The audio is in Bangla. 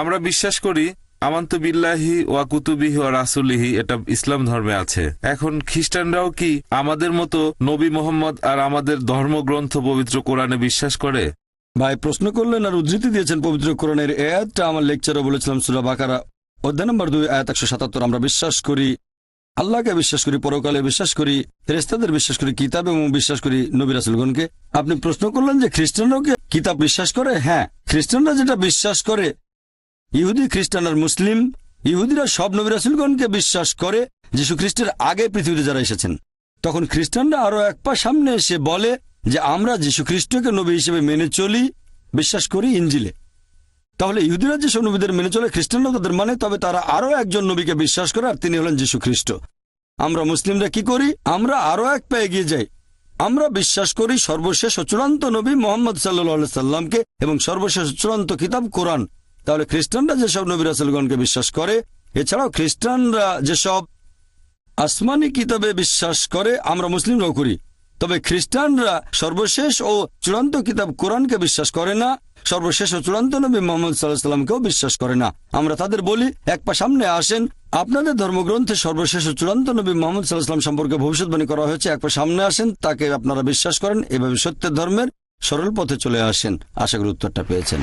আমরা বিশ্বাস করি, আমান্ত বিল্লাহি ওয়া কুতুবিহি ও রাসুলিহি, এটা ইসলাম ধর্মে আছে। এখন খ্রিস্টানরাও কি আমাদের মতো নবী মোহাম্মদ আর আমাদের ধর্মগ্রন্থ পবিত্র কোরআনে বিশ্বাস করে? ভাই, প্রশ্ন করলেন আর উদ্ধৃতি দিয়েছেন পবিত্র কোরআনের এ আয়াতটা আমার লেকচারে বলেছিলাম সুরা বাকারা, অধ্যায় নম্বর দুই, আয়াত একশো সাতাত্তর। আমরা বিশ্বাস করি, আল্লাহকে বিশ্বাস করি, পরকালে বিশ্বাস করি ফেরেস্তাদের বিশ্বাস করি, কিতাব এবং বিশ্বাস করি নবী রাসুলগণকে। আপনি প্রশ্ন করলেন যে খ্রিস্টানরাও কি কিতাব বিশ্বাস করে? হ্যাঁ খ্রিস্টানরা যেটা বিশ্বাস করে ইহুদি খ্রিস্টান আর মুসলিম, ইহুদিরা সব নবী রাসুলগণকে বিশ্বাস করে যীশু খ্রিস্টের আগে পৃথিবীতে যারা এসেছেন। তখন খ্রিস্টানরা আরও এক পা সামনে এসে বলে যে, আমরা যীশু খ্রিস্টকে নবী হিসেবে মেনে চলি, বিশ্বাস করি ইঞ্জিলে তাহলে ইহুদিরা যেসব নবীদের মেনে চলে খ্রিস্টানরা তাদের মানে তবে তারা আরও একজন নবীকে বিশ্বাস করে আর তিনি হলেন যীশু খ্রিস্ট আমরা মুসলিমরা কি করি? আমরা আরও এক পা এগিয়ে যাই। আমরা বিশ্বাস করি সর্বশেষ চূড়ান্ত নবী মোহাম্মদ সাল্লাহ সাল্লামকে এবং সর্বশেষ চূড়ান্ত কিতাব কোরআন। তাহলে খ্রিস্টানরা যেসব নবী রাসুলগণকে বিশ্বাস করে, এছাড়াও খ্রিস্টানরা যেসব আসমানি কিতাবে বিশ্বাস করে, আমরা মুসলিমরাও করি। তবে খ্রিস্টানরা সর্বশেষ ও চূড়ান্ত কিতাব কোরআনকে বিশ্বাস করে না, সর্বশেষ ও চূড়ান্ত নবী মোহাম্মদ সাল্লাহ সাল্লামকেও বিশ্বাস করে না। আমরা তাদের বলি, এক পা সামনে আসেন, আপনাদের ধর্মগ্রন্থে সর্বশেষ ও চূড়ান্ত নবী মোহাম্মদ সাল্লাহ সাল্লাম সম্পর্কে ভবিষ্যৎবাণী করা হয়েছে, এক পা সামনে আসেন, তাকে আপনারা বিশ্বাস করেন, এভাবে সত্যের ধর্মের সরল পথে চলে আসেন। আশা করি উত্তরটা পেয়েছেন।